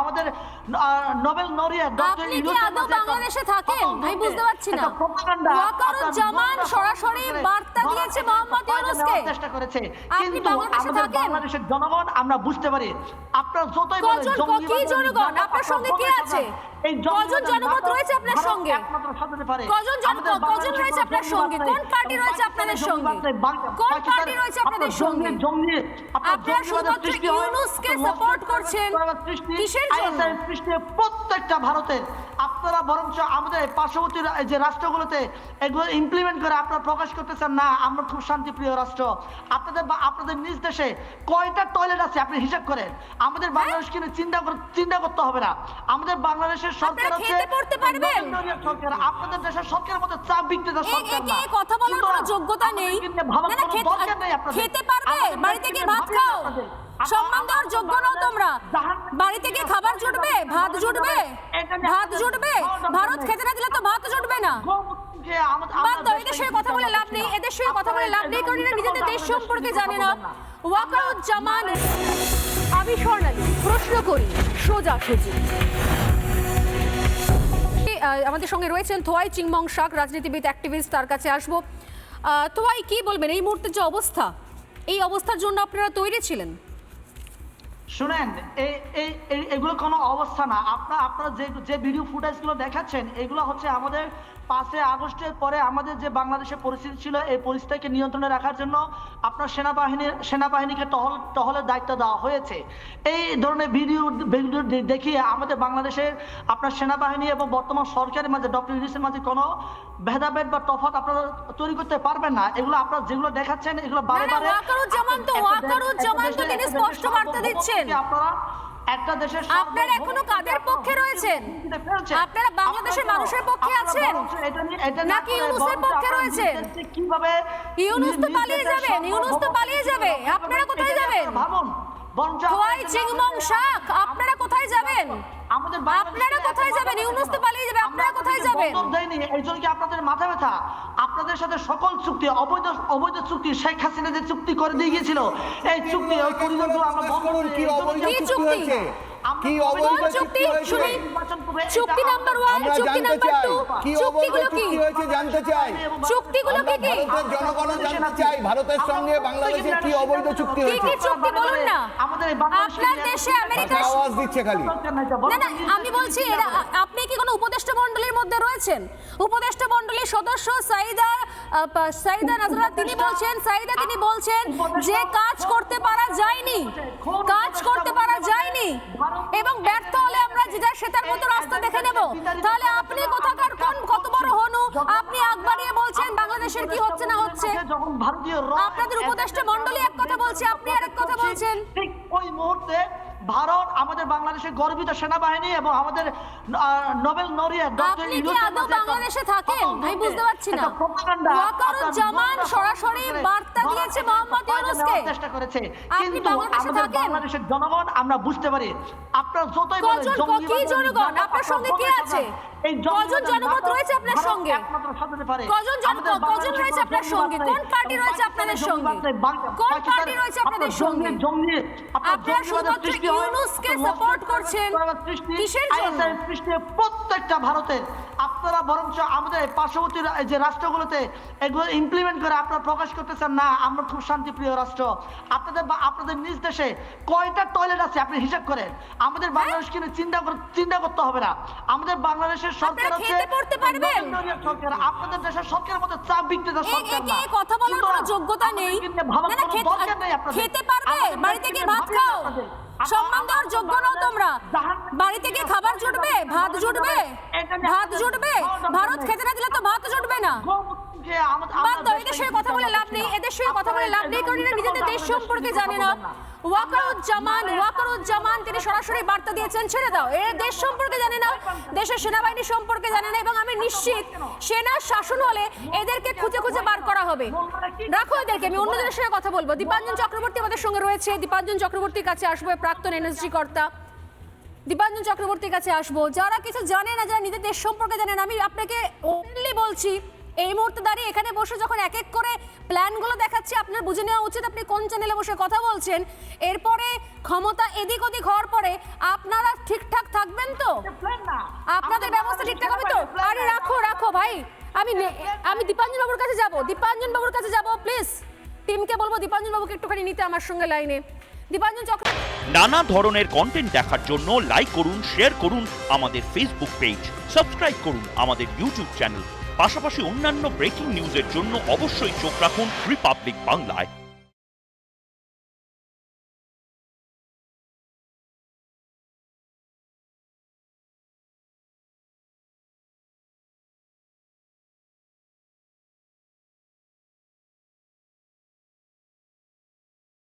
আমাদের Nobel নরিয়া doctor একটা বাংলাদেশে থাকেন? আমি বুঝতে পারছি না। propaganda সরাসরি বার্তা দিয়েছে মোহাম্মদ ইউনুসকে চেষ্টা করেছে কিন্তু আমাদের বাংলাদেশের জনগণ আমরা বুঝতে পারি আপনার যতই বলেন জনগণ? আপনার সঙ্গে কে আছে? কজন জনমত রয়েছে আপনার সঙ্গে? কজন জনমত কজন রয়েছে আপনার সঙ্গে? কোন পার্টি রয়েছে আপনাদের সঙ্গে? কোন পার্টি রয়েছে আপনাদের সঙ্গে? আপনার শুধুমাত্র ইউনুসকে লস্কর করছেন। কিসের জন্য? প্রত্যেকটা ভারতের আপনারা বরঞ্চ আমাদের পার্শ্ববর্তী যে রাষ্ট্রগুলোতে এগুলো ইমপ্লিমেন্ট করে আপনারা প্রকাশ করতেছেন না আমরা খুব শান্তিপ্রিয় রাষ্ট্র। আপনাদের বা- আপনাদের নিজ দেশে কয়টা টয়লেট আছে আপনি হিসাব করেন? আমাদের বাংলাদেশকে নিয়ে চিন্তা চিন্তা করতে হবে না। আমাদের বাংলাদেশের সরকার সরকার। আপনাদের দেশের সরকারের মধ্যে চাপ বিক্রেতা সরকার না। কথা বলার যোগ্যতা নেই। খেতে- পারবে? বাড়িতে গিয়ে ভাত খাও। সম্মান দেওয়ার যোগ্য নও তোমরা। বাড়িতে গিয়ে খাবার জুটবে, ভাত জুটবে ভাত জুটবে, ভারত খেতে না দিলে তো ভাত জুটবে না। বাদ দাও, এদের সঙ্গে কথা বলে লাভ নেই, এদের সঙ্গে কথা বলে লাভ নেই, কারণ এরা নিজেদের দেশ সম্পর্কে জানে না। ওয়াকারুজ্জামান। আমি স্বর্ণালী, প্রশ্ন করি, সোজা সুজি। আমাদের সঙ্গে রয়েছেন থোয়াই চিংমং শাক, রাজনীতিবিদ অ্যাক্টিভিস্ট তার কাছে আসব। তোয়াই কি বলবেন? এই মুহূর্তে যে অবস্থা, এই অবস্থার জন্য আপনারা তৈরি ছিলেন? শুনেন এগুলো কোনো অবস্থা না। আপনার, আপনারা যে যে ভিডিও ফুটেজগুলো দেখাচ্ছেন, এগুলো হচ্ছে আমাদের পাঁচই আগস্টের পরে আমাদের যে বাংলাদেশের পরিস্থিতি ছিল এই পরিস্থিতিকে নিয়ন্ত্রণে রাখার জন্য আপনার সেনাবাহিনীর সেনাবাহিনীকে টহল টহলের দায়িত্ব দেওয়া হয়েছে এই ধরনের ভিডিও ভিডিও দেখিয়ে আমাদের বাংলাদেশের আপনার সেনাবাহিনী এবং বর্তমান সরকারের মাঝে ডক্টর ইউনিসের মাঝে কোনো ভেদাভেদ বা তফাৎ আপনারা তৈরি করতে পারবেন না এগুলো আপনারা যেগুলো দেখাচ্ছেন এগুলো বারে বারে ওয়াকারুজ্জামান তো- ওয়াকারুজ্জামান তো তিনি স্পষ্ট বার্তা দিচ্ছেন। আপনারা একটা দেশের আপনারা এখনও কাদের পক্ষে রয়েছেন? আপনারা বাংলাদেশের মানুষের পক্ষে আছেন? নাকি ইউনূসের পক্ষে রয়েছেন? কীভাবে ইউনূস তো পালিয়ে যাবেন, ইউনূস তো পালিয়ে যাবে। আপনারা কোথায় যাবেন? ভাবুন বরঞ্চ চিংমং শাক আপনারা কোথায় যাবেন আমাদের আপনারা কোথায় যাবেন? ইউনূস তো পালিয়ে যাবে, আপনারা কোথায় যাবেন? এই জন্য কি আপনাদের মাথা ব্যথা আপনাদের সাথে সকল চুক্তি অবৈধ অবৈধ চুক্তি শেখ হাসিনা যে চুক্তি করে দিয়ে গিয়েছিল এই চুক্তি ওই পরিবর্তন আমরা বন্ধ করে। কি অবৈধ চুক্তি কি অবৈধ চুক্তি শুনি। চুক্তি নাম্বার ওয়ান আমরা চুক্তি জানতে নাম্বার চাই। কি অবৈধ চুক্তি হয়েছে জানতে চাই। চুক্তিগুলো কি কি? ভারতের জনগণ জানতে চাই ভারতের সঙ্গে বাংলাদেশের কি অবৈধ চুক্তি হয়েছে কি চুক্তি বলুন না? আমাদের আপনার দেশে আমেরিকা আওয়াজ দিচ্ছে খালি। না না আমি বলছি এরা আপনি কি কোনো উপদেষ্টা মণ্ডলীর মধ্যে রয়েছেন? উপদেষ্টা মণ্ডলীর সদস্য সাইদা সাইদা নাজরা তিনি বলছেন সাইদা তিনি বলছেন যে কাজ করতে পারা যায়নি। কাজ করতে পারা যায়নি। এবং ব্যর্থ হলে আমরা যে যার সেটার মতো রাস্তা দেখে নেব। তাহলে আপনি কোথাকার কোন কত বড় হনু? আপনি আগ বাড়িয়ে বলছেন বাংলাদেশের কি হচ্ছে না হচ্ছে? আপনাদের উপদেষ্টা মণ্ডলী এক কথা বলছে আপনি আরেক কথা বলছেন। ঠিক ওই মুহূর্তে ভারত আমাদের বাংলাদেশের গর্বিত সেনাবাহিনী এবং আমাদের নোবেল নরিয়া ডক্টর আপনি কি আদৌ বাংলাদেশে থাকেন? আমি বুঝতে পারছি না। ওয়াকারুজ্জামান সরাসরি বার্তা দিয়েছে মোহাম্মদ নেওয়ার চেষ্টা করেছে কিন্তু আমাদের বাংলাদেশের জনগণ আমরা বুঝতে পারি আপনার যতই বলেন কি জনগণ আপনার সঙ্গে কে আছে এই কজন জনমত রয়েছে আপনার সঙ্গে। কজন জন- আমাদের কজন রয়েছে আপনার সঙ্গে? কোন পার্টি রয়েছে আপনাদের সঙ্গে? কোন পার্টি রয়েছে আপনাদের সঙ্গে? জঙ্গি- জঙ্গি আপনারা শুধুমাত্র ইউনূসকে লস্কর করছেন। কিসের জন্য? প্রত্যেকটা ভারতের আপনারা বরঞ্চ আমাদের পার্শ্ববর্তী যে রাষ্ট্রগুলোতে এগুলো ইমপ্লিমেন্ট করে আপনারা প্রকাশ করতেছেন না আমরা খুব শান্তিপ্রিয় রাষ্ট্র। আপনাদের বা- আপনাদের নিজ দেশে কয়টা টয়লেট আছে আপনি হিসাব করেন? আমাদের বাংলাদেশকে নিয়ে চিন্তা চিন্তা করতে হবে না। আমাদের বাংলাদেশের সরকার সরকার। আপনাদের দেশের সরকারের মধ্যে চাপ বিক্রেতা সরকার না। কথা বলার কোনো যোগ্যতা নেই। খেতে- পারবে? বাড়িতে গিয়ে ভাত খাও। সম্মান দেওয়ার যোগ্য নও তোমরা। বাড়িতে গিয়ে খাবার জুটবে, ভাত জুটবে ভাত জুটবে, ভারত খেতে না দিলে তো ভাত জুটবে না। বাদ দাও, এদের সঙ্গে কথা বলে লাভ নেই, এদের সঙ্গে কথা বলে লাভ নেই, কারণ এরা নিজেদের দেশ সম্পর্কে জানে না। ওয়াকারুজ্জামান ওয়াকারুজ্জামান, তিনি সরাসরি বার্তা দিয়েছেন, ছেড়ে দাও। এরা দেশ সম্পর্কে জানে না, দেশের সেনাবাহিনী সম্পর্কে জানে না, এবং আমি নিশ্চিত সেনার শাসন হলে এদেরকে খুঁজে খুঁজে বার করা হবে। রাখো এদেরকে আমি অন্যদের সঙ্গে কথা বলব। দীপাঞ্জন চক্রবর্তী আমাদের সঙ্গে রয়েছে। দীপাঞ্জন চক্রবর্তীর কাছে আসব প্রাক্তন এনএসজি কর্তা। দীপাঞ্জন চক্রবর্তীর কাছে আসব। যারা কিছু জানে না যারা নিজের দেশ সম্পর্কে জানেন আমি আপনাকে ওপেনলি বলছি এই মুহূর্তে দাঁড়িয়ে এখানে বসে যখন এক এক করে প্ল্যানগুলো দেখাচ্ছি আপনার বুঝে নেওয়া উচিত আপনি কোন চ্যানেলে বসে কথা বলছেন। এরপরে ক্ষমতা এদিক ওদিক হওয়ার পরে আপনারা ঠিকঠাক থাকবেন তো? আপনাদের ব্যবস্থা ঠিকঠাক হবে তো? আরে রাখো রাখো ভাই। আমি আমি দীপাঞ্জন বাবুর কাছে যাব। দীপাঞ্জন বাবুর কাছে যাব প্লিজ টিমকে বলব দীপাঞ্জন বাবুকে একটুখানি নিতে আমার সঙ্গে লাইনে। দীপাঞ্জন চক্র নানা ধরনের কন্টেন্ট দেখার জন্য লাইক করুন শেয়ার করুন আমাদের ফেসবুক পেজ সাবস্ক্রাইব করুন আমাদের ইউটিউব চ্যানেল পাশাপাশি অন্যান্য ব্রেকিং নিউজের জন্য অবশ্যই চোখ রাখুন রিপাবলিক বাংলায়